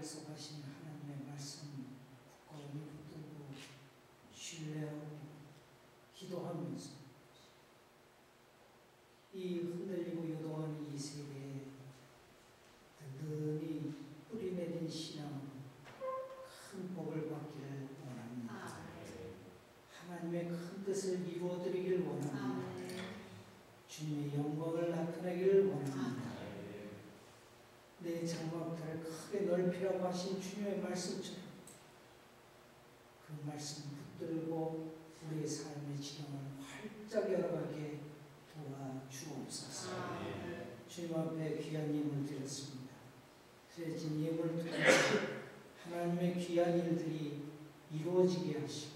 약속하신 하나님의 말씀 굳건히 붙들고 신뢰하고 기도하면서 이 크게 넓히라고 하신 주님의 말씀처럼 그 말씀 붙들고 우리의 삶의 지경을 활짝 열어가게 도와주옵소서. 주님 앞에 귀한 예물 드렸습니다. 드려진 예물 통해서 하나님의 귀한 일들이 이루어지게 하시고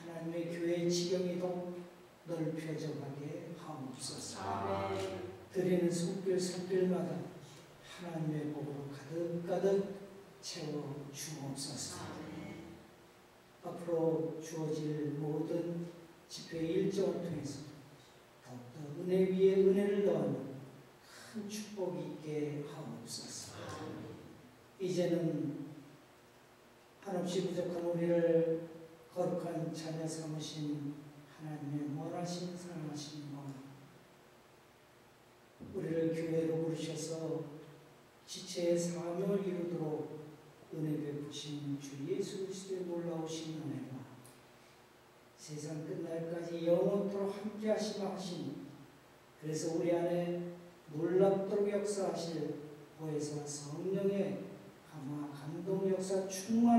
하나님의 교회의 지경이 더 넓혀져 가게 하옵소서. 드리는 손길 손길마다 하나님의 복으로 가득가득 채워 주옵소서. 앞으로 주어질 모든 집회 일정을 통해서 더욱더 은혜 위에 은혜를 더하는 큰 축복이 있게 하옵소서. 이제는 한없이 부족한 우리를 거룩한 자녀 삼으신 하나님의 원하신 사랑하신 마음 우리를 교회로 부르셔서 지체의 사명을 이루도록 은혜 베푸신 주 예수 그리스도의 놀라우신 은혜가 세상 끝날까지 영원토록 함께 하시마 하신 그래서 우리 안에 놀랍도록 역사하실 보혜사 성령의 감화 감동 역사 충만